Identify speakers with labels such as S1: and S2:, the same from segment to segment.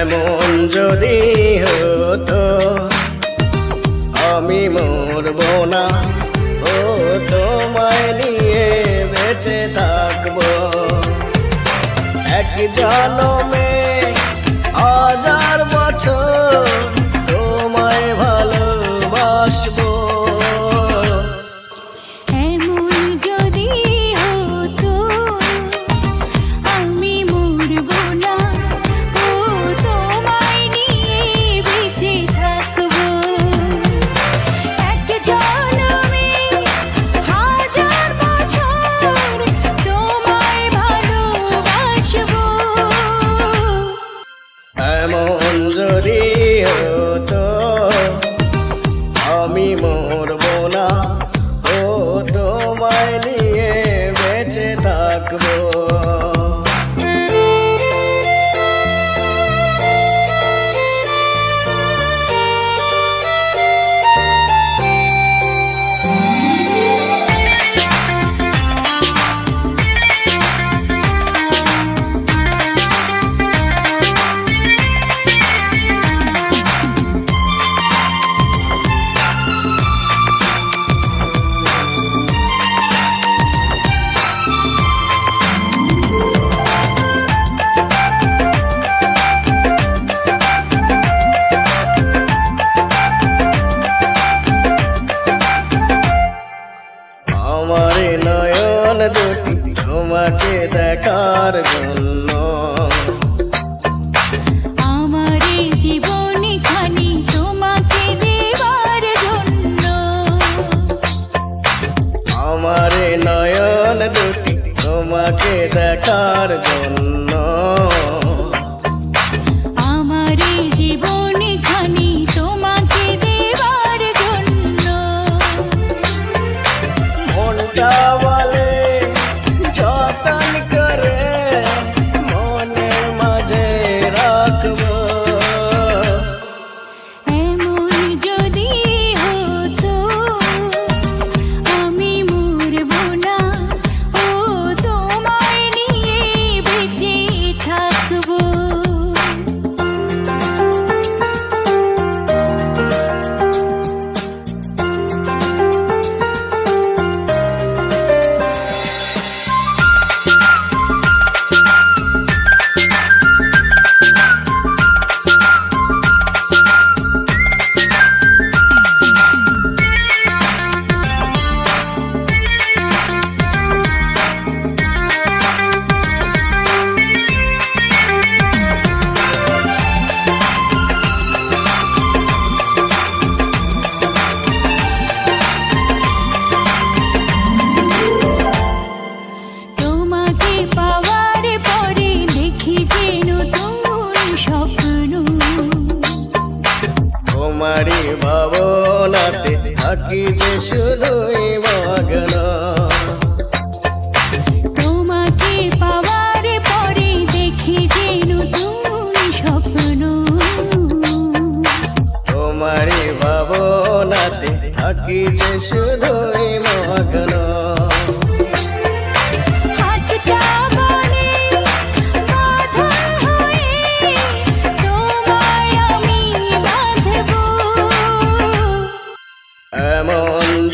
S1: এমন যদি হতো আমি মরব না। ও তোমায় নিয়ে বেঁচে থাকব। এক জনমে
S2: এমন যদি হতো। আমি মরব না ও তোমায় নিয়ে বেঁচে থাকব।
S1: তোমাকে দেখার জন্য।
S2: আমার এই খানি তোমাকে দেবার জন্য।
S1: আমার এ নয়ন দুটি তোমাকে দেখার
S2: খানি তোমাকে দেবার জন্য।
S1: মনটা তোমারই ভাবনাতে থাকি যে শুধুই মগ্ন।
S2: তোমাকে পাওয়ার পরে দেখি যে নতুন স্বপ্ন।
S1: তোমারই ভাবনাতে থাকি যে শুধুই মগ্ন।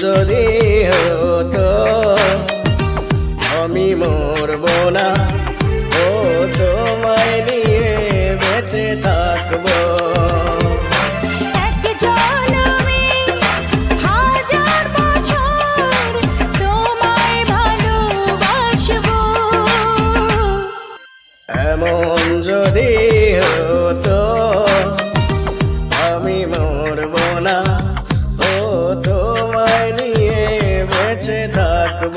S1: যদি হতো আমি মরব না। ও তোমায় নিয়ে বেঁচে থাকব। এমন যদি হতো আমি মরব না। তোমায় নিয়ে বেঁচে থাকব।